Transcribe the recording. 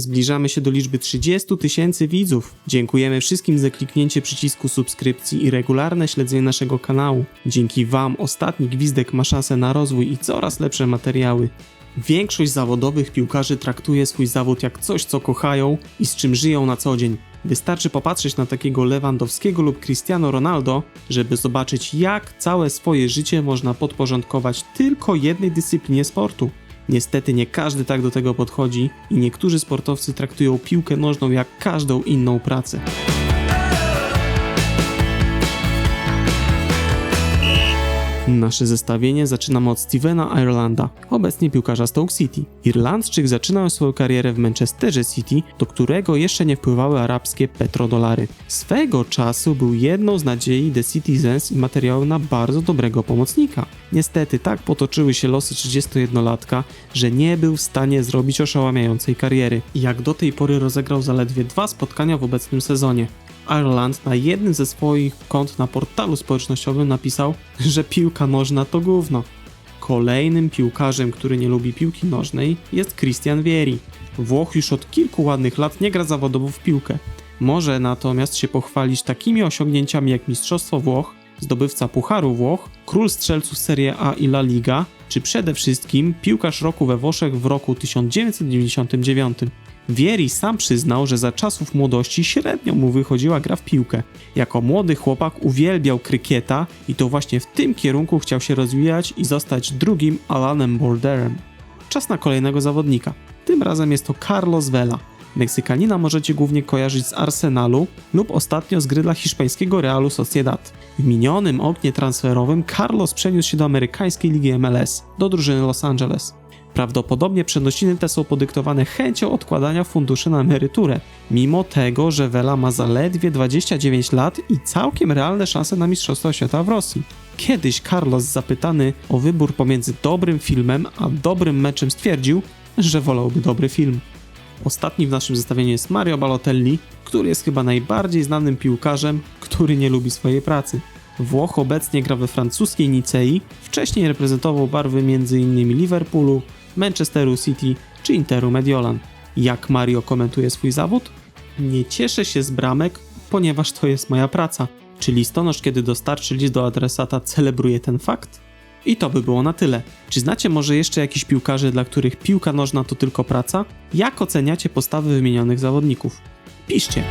Zbliżamy się do liczby 30 tysięcy widzów. Dziękujemy wszystkim za kliknięcie przycisku subskrypcji i regularne śledzenie naszego kanału. Dzięki Wam ostatni gwizdek ma szansę na rozwój i coraz lepsze materiały. Większość zawodowych piłkarzy traktuje swój zawód jak coś, co kochają i z czym żyją na co dzień. Wystarczy popatrzeć na takiego Lewandowskiego lub Cristiano Ronaldo, żeby zobaczyć, jak całe swoje życie można podporządkować tylko jednej dyscyplinie sportu. Niestety nie każdy tak do tego podchodzi i niektórzy sportowcy traktują piłkę nożną jak każdą inną pracę. Nasze zestawienie zaczynamy od Stevena Irelanda, obecnie piłkarza Stoke City. Irlandczyk zaczynał swoją karierę w Manchesterze City, do którego jeszcze nie wpływały arabskie petrodolary. Swego czasu był jedną z nadziei The Citizens i materiałem na bardzo dobrego pomocnika. Niestety tak potoczyły się losy 31-latka, że nie był w stanie zrobić oszałamiającej kariery. Jak do tej pory rozegrał zaledwie dwa spotkania w obecnym sezonie. Ireland na jednym ze swoich kont na portalu społecznościowym napisał, że piłka nożna to gówno. Kolejnym piłkarzem, który nie lubi piłki nożnej jest Christian Vieri. Włoch już od kilku ładnych lat nie gra zawodowo w piłkę. Może natomiast się pochwalić takimi osiągnięciami jak Mistrzostwo Włoch, zdobywca Pucharu Włoch, król strzelców Serie A i La Liga, czy przede wszystkim piłkarz roku we Włoszech w roku 1999. Vieri sam przyznał, że za czasów młodości średnio mu wychodziła gra w piłkę. Jako młody chłopak uwielbiał krykieta i to właśnie w tym kierunku chciał się rozwijać i zostać drugim Alanem Boulderem. Czas na kolejnego zawodnika. Tym razem jest to Carlos Vela. Meksykanina możecie głównie kojarzyć z Arsenalu lub ostatnio z gry dla hiszpańskiego Realu Sociedad. W minionym oknie transferowym Carlos przeniósł się do amerykańskiej ligi MLS, do drużyny Los Angeles. Prawdopodobnie przenosiny te są podyktowane chęcią odkładania funduszy na emeryturę, mimo tego, że Vela ma zaledwie 29 lat i całkiem realne szanse na Mistrzostwo Świata w Rosji. Kiedyś Carlos zapytany o wybór pomiędzy dobrym filmem a dobrym meczem stwierdził, że wolałby dobry film. Ostatni w naszym zestawieniu jest Mario Balotelli, który jest chyba najbardziej znanym piłkarzem, który nie lubi swojej pracy. Włoch obecnie gra we francuskiej Nicei, wcześniej reprezentował barwy m.in. Liverpoolu, Manchesteru City czy Interu Mediolan. Jak Mario komentuje swój zawód? Nie cieszę się z bramek, ponieważ to jest moja praca. Czy listonosz, kiedy dostarczy list do adresata, celebruje ten fakt? I to by było na tyle. Czy znacie może jeszcze jakichś piłkarzy, dla których piłka nożna to tylko praca? Jak oceniacie postawy wymienionych zawodników? Piszcie!